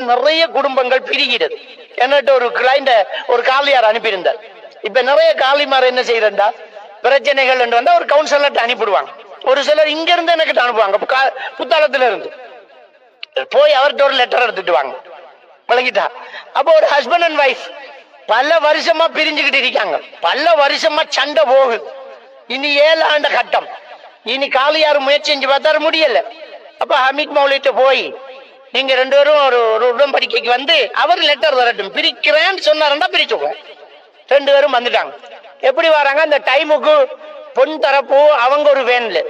நிறைய குடும்பங்கள் பிரிகிறது. என்னட்டு ஒரு கிளைண்ட ஒரு காலியார் அனுப்பியிருந்தார். இப்ப நிறைய காலிமார் என்ன செய்யறா பிரச்சனைகள் என்று வந்தா ஒரு கவுன்சிலர்ட்ட அனுப்பிடுவாங்க ஒரு சிலர் இங்க இருந்து எனக்கு அனுப்புவாங்க புத்தாளத்துல இருந்து. போய் அவர்கிட்ட ஒரு லெட்டர் எடுத்துட்டு வாங்க. விளங்கிட்டா? அப்போ ஒரு ஹஸ்பண்ட் அண்ட் ஒய்ஃப் பல வருஷமா பிரிஞ்சுக்கிட்டு இருக்காங்க. பல வருஷமா சண்டை போகுது. இனி ஏழு ஆண்ட கட்டம். இனி காலியார் முயற்சி செஞ்சு பார்த்தாரு முடியல. அப்ப ஹமீத் மௌலிட்ட போய் நீங்க ரெண்டு பேரும் ஒரு ஒரு உடன்படிக்கைக்கு வந்து அவர் லெட்டர் வரட்டும். பிரிக்கிறேன்னு சொன்னாருன்னா பிரிச்சுவோம் ரெண்டு பேரும் வந்துட்டாங்க. எப்படி வராங்க? அந்த டைமுக்கு பொன் தரப்பு அவங்க ஒரு வேன்ல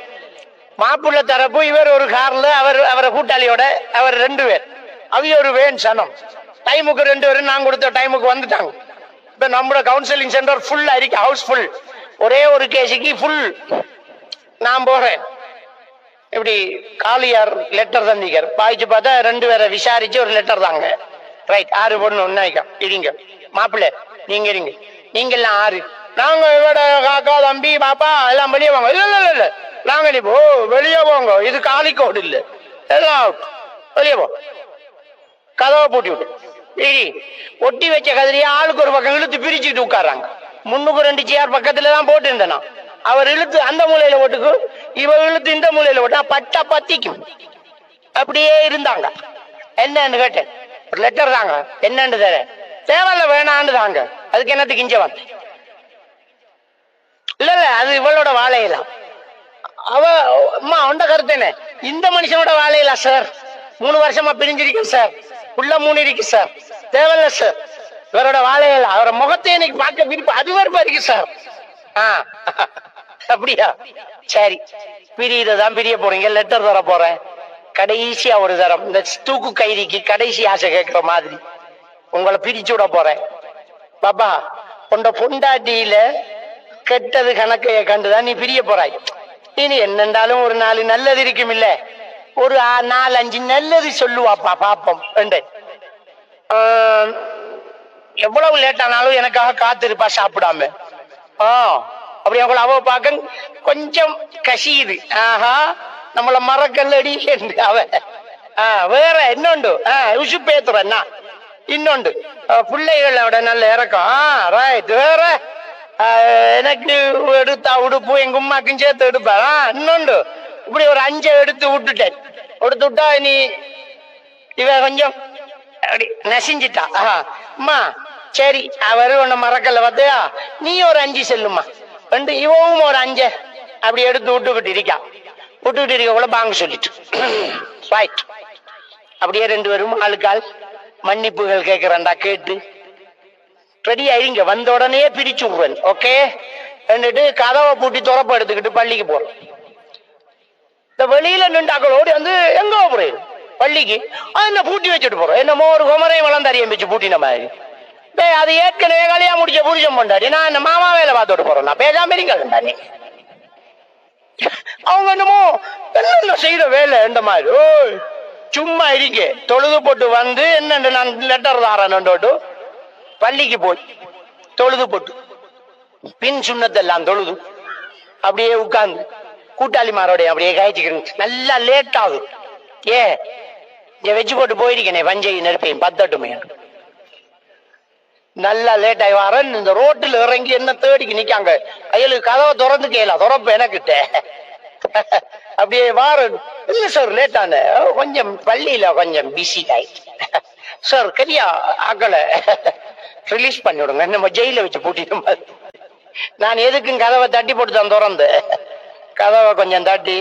மாப்பிள்ளை தரப்பு இவர் ஒரு கார்ல அவர் அவரை கூட்டாளியோட அவர் ரெண்டு பேர். அவிய ஒரு வேன் சனம். டைமுக்கு ரெண்டு பேரும் நான் கொடுத்த டைமுக்கு வந்துட்டாங்க. இப்ப நம்மளோட கவுன்சிலிங் சென்டர் ஃபுல்லா இருக்கு ஹவுஸ் ஃபுல் ஒரே ஒரு கேஸுக்கு ஃபுல் நான் போறேன். இப்படி காளியார் லெட்டர் தந்திக்கார் பாய்ச்சு பார்த்தா ரெண்டு பேரை விசாரிச்சு ஒரு லெட்டர் தாங்க. ரைட் ஆறு பொண்ணு ஒன்னாய்க்கா இருங்க மாப்பிள்ளை நீங்க இருங்க. நீங்க எல்லாம் ஆறு. நாங்க இவட காக்கா தம்பி பாப்பா எல்லாம் வெளியே வாங்க. இல்ல இல்ல இல்ல, நாங்க நீ போ வெளியே போங்க. இது காளிக்கோடு இல்ல. எல்லாம் வெளியே போ. கதவை பூட்டி விட்டு இடி. ஒட்டி வச்ச கதிரியா ஆளுக்கு ஒரு பக்கம் இழுத்து பிரிச்சுட்டு உட்கார்றாங்க. முன்னுக்கு ரெண்டு சேர் பக்கத்துல தான் போட்டு இருந்தேனா அவர் இழுத்து அந்த மூலையில ஓட்டுக்கு இவ இழுத்து இந்த மூலையில விட்டா பட்டா பத்திக்கும். அப்படியே இருந்தாங்க. என்னன்னு கேட்டேன். ஒரு லெட்டர் தாங்க. என்னன்னு தர தேவையில்ல வேணான்னு தாங்க. அதுக்கு என்னத்துக்கு இஞ்ச வந்தேன்? இல்ல இல்ல அது இவளோட வாழையலாம் அவ அம்மா உண்ட கருத்து என்ன? இந்த மனுஷனோட வாழையில சார் மூணு வருஷமா பிரிஞ்சிருக்கேன் சார் உள்ள மூணு இருக்கு சார் தேவையில்ல சார் இவரோட வாழையில அவரோட முகத்தை எனக்கு பார்க்க விருப்பம் அது வரைக்கும் இருக்கு சார் ஆ. அப்படியா? சரி. பிரியதான் பிரிய போறீங்க லெட்டர் தர போறேன். கடைசியா ஒரு தரம். இந்த தூக்கு கைதிக்கு கடைசி ஆசை கேட்கிற மாதிரி. உங்களை பிரிச்சு விட போறேன். பாப்பா உண்ட பொண்டாட்டியில கெட்டது கணக்கைய கண்டுதான் நீ பிரிய போறாய். இனி என்னென்றாலும் ஒரு நாலு நல்லது இருக்கும் இல்ல. ஒரு நாலு அஞ்சு நல்லது சொல்லுவாப்பா பாப்போம். எவ்வளவு லேட் ஆனாலும் எனக்காக காத்திருப்பா சாப்பிடாம. ஆ அப்படி அவங்கள அவ பார்க்க கொஞ்சம் கசியுது. ஆஹா நம்மள மறக்கல்லடி என்று அவ. வேற இன்னொண்டு ஆ, உசுப்பேத்துற என்ன இன்னொண்டு ஆ, பிள்ளைகளோட நல்ல இறக்கம். ஆ ரைட் வேற. எனக்கு எடுத்தா உடுப்பு எங்க உமாக்கும் சேர்த்து எடுப்பேன் ஆ, இன்னொண்டு இப்படி ஒரு அஞ்சை எடுத்து விட்டுட்டேன். எடுத்து விட்டா நீ இவ கொஞ்சம் அப்படி நசிஞ்சிட்டா. ஆஹா. அம்மா சரி அவரு உன்னை மறக்கல பார்த்தியா? நீ ஒரு அஞ்சு செல்லுமா ரெண்டு இவவும் ஒரு அஞ்சு அப்படி எடுத்து விட்டுக்கிட்டு இருக்கா விட்டுக்கிட்டு இருக்க கூட பாங்க சொல்லிட்டு. ரைட் அப்படியே ரெண்டு பேரும் ஆளுக்கால் மன்னிப்புகள் கேட்கிறண்டா கேட்டு. ரெடி ஆயிருங்க வந்த உடனே பிரிச்சு விடுவேன் ஓகே ரெண்டுட்டு கதவை பூட்டி துறப்பு எடுத்துக்கிட்டு பள்ளிக்கு போறோம். இந்த வெளியில நின்றாக்கள் ஓடி வந்து எங்க போறேன். பள்ளிக்கு. என்ன பூட்டி வச்சுட்டு போறோம்? என்னமோ ஒரு குமரையும் வளர்ந்தறியம் வச்சு பூட்டின மாதிரி. அது ஏற்கனவே கல்யாணம் முடிச்ச புருஷன் பொண்டாடி நான் என்ன மாமா வேலை பார்த்துட்டு போறேன். நான் பேசாம இருக்க நீ. அவங்க என்னமோ என்னென்ன செய்யற வேலை இந்த மாதிரி? ஓய் சும்மா இருக்க. தொழுது போட்டு வந்து என்னண்டு நான் லெட்டர் தாரேன்னுட்டு பள்ளிக்கு போய் தொழுது போட்டு. பின் சுண்ணத்தெல்லாம் தொழுது. அப்படியே உட்கார்ந்து கூட்டாளிமாரோட அப்படியே காய்ச்சிக்கிறேன் நல்லா லேட் ஆகுது. ஏ இங்க வச்சு போட்டு போயிருக்கேனே வஞ்சையும் நெருப்பையும் பத்தட்டுமே. நல்லா லேட் ஆகி வரேன். இந்த ரோட்டில் இறங்கி என்ன தேடிக்கு நிக்காங்க? அயலுக்கு கதவை திறந்து கேளா திறப்ப எனக்கிட்ட. அப்படியே வார இல்ல சார் லேட் ஆன. கொஞ்சம் பள்ளியில கொஞ்சம் பிஸி ஆயிட்டு சார் கரியா அக்களை ரிலீஸ் பண்ணி விடுங்க நம்ம ஜெயில வச்சு பூட்டிட்டு நான் எதுக்கும் கதவை தட்டி போட்டு தான் திறந்து கதவை கொஞ்சம் தட்டி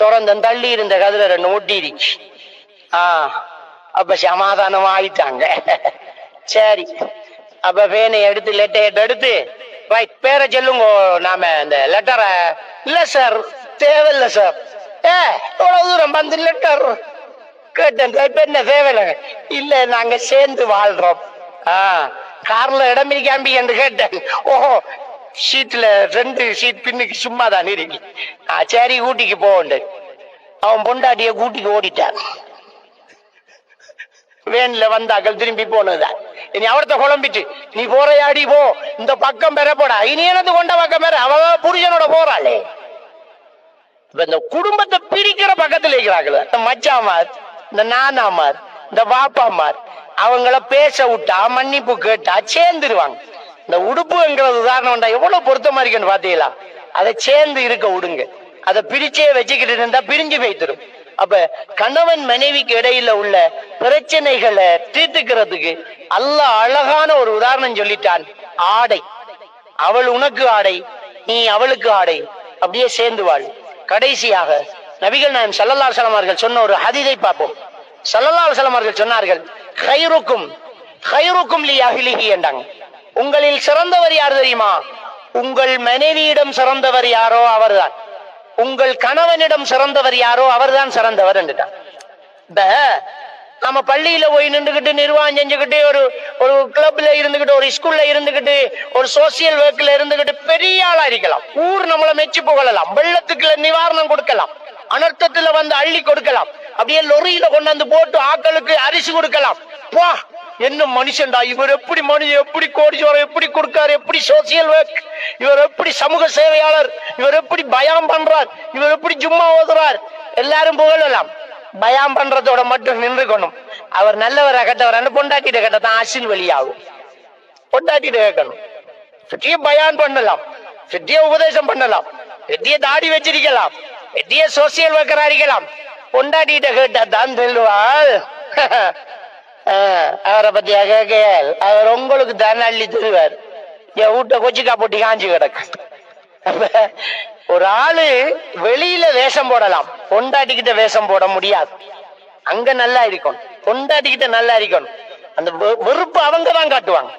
திறந்து தள்ளி இருந்த கதவை ரெண்டு ஒட்டிடுச்சு ஆ அப்ப சமாதானம் ஆயிட்டாங்க. சரி. அப்ப பேனை எடுத்து லெட்டர் எடுத்து ரைட் பேரை சொல்லுங்க நாம அந்த லெட்டரை இல்ல சார் தேவையில்ல சார் ஏ இவ்வளவு தூரம் வந்து லெட்டர் கேட்டேன் இப்ப என்ன தேவையில்லை? இல்ல நாங்க சேர்ந்து வாழ்றோம். ஆ கார்ல இடம் இருக்காம்பி என்று கேட்டேன். ஓஹோ சீட்ல ரெண்டு சீட் பின்னுக்கு சும்மா தான் இருக்கு ஆ, சரி ஊட்டிக்கு போகண்டு அவன் பொண்டாட்டிய கூட்டிக்கு ஓடிட்டான். வேன்ல வந்தாக்கள் திரும்பி போனதுதான். இனி அவர்த்த குழம்பிட்டு நீ போறையாடி போ. இந்த பக்கம் பெற போடா. இனி எனது கொண்ட பக்கம் பெற அவ புருஷனோட போறாளே. இப்ப இந்த குடும்பத்தை பிரிக்கிற பக்கத்துல இருக்கிறாங்களே இந்த மச்சாமார் இந்த நானாமார் இந்த பாப்பாமார் அவங்கள பேச விட்டா மன்னிப்பு கேட்டா சேர்ந்துருவாங்க. இந்த உடுப்புங்கிறது உதாரணம் உண்டா? எவ்வளவு பொருத்தமா இருக்குன்னு பாத்தீங்களா அதை சேர்ந்து இருக்க விடுங்க. அதை பிரிச்சே வச்சுக்கிட்டு இருந்தா பிரிஞ்சு போய்த்திரும். அப்ப கணவன் மனைவிக்கு இடையில உள்ள பிரச்சனைகளை தீர்த்துக்கிறதுக்கு அல்லாஹ் அழகான ஒரு உதாரணம் சொல்லிட்டான். ஆடை. அவள் உனக்கு ஆடை நீ அவளுக்கு ஆடை. அப்படியே சேர்ந்து வாழ் கடைசியாக நபிகள் நாயம் சல்லல்லா சலமார்கள் சொன்ன ஒரு ஹதிதை பார்ப்போம். சல்லல்லா சலமார்கள் சொன்னார்கள் ஹைருக்கும் ஹைருக்கும் லி அஹ்லிஹி என்றாங்க. உங்களில் சிறந்தவர் யார் தெரியுமா? உங்கள் மனைவியிடம் சிறந்தவர் யாரோ அவர்தான். உங்கள் கணவனிடம் சிறந்தவர் யாரோ அவர்தான் சிறந்தவர் என்றுட்டான் நம்ம பள்ளியில போய் நின்றுகிட்டு நிர்வாகம் செஞ்சுக்கிட்டு ஒரு ஒரு கிளப்ல இருந்துகிட்டு ஒரு ஸ்கூல்ல இருந்துகிட்டு ஒரு சோசியல் ஒர்க்ல இருந்துகிட்டு பெரிய ஆளா இருக்கலாம். ஊர் நம்மளை மெச்சு புகழலாம். வெள்ளத்துக்குள்ள நிவாரணம் கொடுக்கலாம். அனர்த்தத்துல வந்து அள்ளி கொடுக்கலாம். அப்படியே லொரியில கொண்டு வந்து போட்டு ஆக்களுக்கு அரிசி கொடுக்கலாம். போ என்ன மனுஷன்டா இவர் எப்படி மனுஷன் எப்படி கோடீஸ்வரம் எப்படி கொடுக்காரு எப்படி சோசியல் ஒர்க் இவர் எப்படி சமூக சேவையாளர்? இவர் எப்படி பயம் பண்றார்? இவர் எப்படி ஜும்மா ஓதுறார்? எல்லாரும் புகழலாம். பயம் பண்றதோட மட்டும் நின்றுக்கணும். அவர் நல்லவரா கெட்டவரான்னு பொண்டாட்டிட்ட கேட்ட தான் அசின் வெளியாகும். பொண்டாட்டிட்ட கேட்கணும். சுற்றிய பயான் பண்ணலாம். சுற்றிய உபதேசம் பண்ணலாம். வெற்றிய தாடி வச்சிருக்கலாம். வெற்றிய சோசியல் ஒர்க்கரா இருக்கலாம். பொண்டாட்டிட்ட கேட்டா தான் சொல்லுவாள். ஆஹ், அவரை பத்தி கேட்க அவர் உங்களுக்கு தான் அள்ளி தருவார். என் வீட்டை கொச்சிக்கா போட்டி காஞ்சி கிடக்கு. ஒரு ஆளு வெளியில வேஷம் போடலாம். பொண்டாட்டிக்கிட்ட வேஷம் போட முடியாது. அங்க நல்லா இருக்கணும். பொண்டாட்டிக்கிட்ட நல்லா இருக்கணும். அந்த வெ- வெறுப்பு அவங்க தான் காட்டுவாங்க.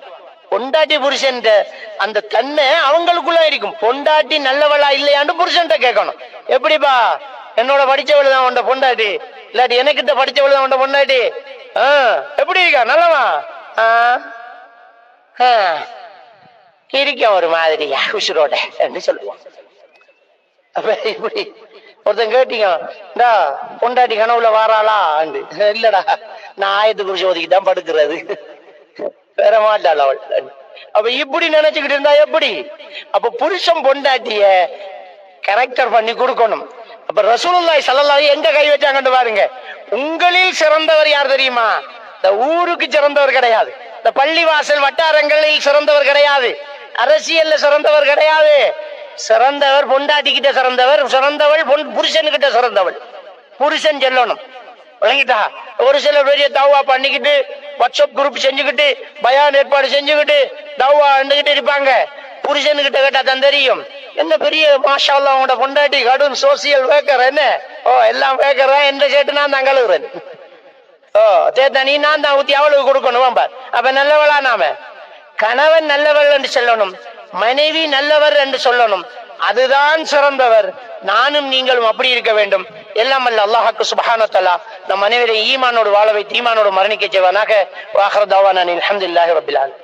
பொண்டாட்டி புருஷன் அந்த தன்மை அவங்களுக்குள்ள இருக்கும். பொண்டாட்டி நல்லவளா இல்லையான்னு புருஷன்ட்ட கேட்கணும். எப்படிப்பா? என்னோட படிச்சவள் தான் உண்ட பொண்டாட்டி. இல்லாட்டி எனக்கிட்ட படிச்சவள் தான் உண்ட பொண்டாட்டி. ஆஹ் எப்படி இருக்கா? நல்லவா? இருக்க ஒரு மாதிரியா? உசுரோட என்று சொல்லுவான் அப்ப இப்படி ஒருத்தன் கேட்டீங்க இந்தா பொண்டாட்டி கனவுல வாராளா? இல்லடா நான் ஆயத்து குறிச்சு ஒதுக்கிதான் படுக்கிறது. வேற மாட்டாள் அவள்? அப்ப இப்படி நினைச்சுக்கிட்டு இருந்தா எப்படி? அப்ப புருஷன் பொண்டாட்டிய கரெக்டர் பண்ணி கொடுக்கணும். அப்ப ரசூலுல்லாய் சல்லல்லாய் எங்க கை வச்சாங்கன்னு பாருங்க. உங்களில் சிறந்தவர் யார் தெரியுமா? இந்த ஊருக்கு சிறந்தவர் கிடையாது. இந்த பள்ளி வாசல் வட்டாரங்களில் சிறந்தவர் கிடையாது. அரசியல்ல சிறந்தவர் கிடையாது. சிறந்தவர் பொண்டாட்டி கிட்ட சிறந்தவர் சிறந்தவள் பொன் புருஷனுக்கிட்ட சிறந்தவள். புருஷன் சொல்லணும். விளங்கிட்டா? ஒரு சில பெரிய தவா பண்ணிக்கிட்டு வாட்ஸ்அப் குரூப் செஞ்சுக்கிட்டு பயான் ஏற்பாடு செஞ்சுக்கிட்டு தவா இருந்துகிட்டு இருப்பாங்க. புருஷனுக்கிட்ட கேட்டா தான் தெரியும். என்ன பெரிய மாஷா அவங்களோட பொண்டாட்டி கடும் சோசியல் வேக்கர் என்ன? ஓ எல்லாம் வேக்கறா என்ற சேட்டு நான் தான் கழுவுறேன். ஓ தேத்தா நீ நான் தான் ஊத்தி அவளுக்கு கொடுக்கணும் பார் அப்ப நல்லவளா நாம? கணவன் நல்லவள் என்று சொல்லணும். மனைவி நல்லவர் என்று சொல்லணும். அதுதான் சிறந்தவர். நானும் நீங்களும் அப்படி இருக்க வேண்டும். எல்லாம் அல்ல அல்லாஹாக்கு சுபஹான நம் அனைவரை ஈமானோடு வாழ வைத்து ஈமானோடு மரணிக்க செய்வானாக. வாஹர் தாவானில் அஹமதுல்லாஹி ரபில்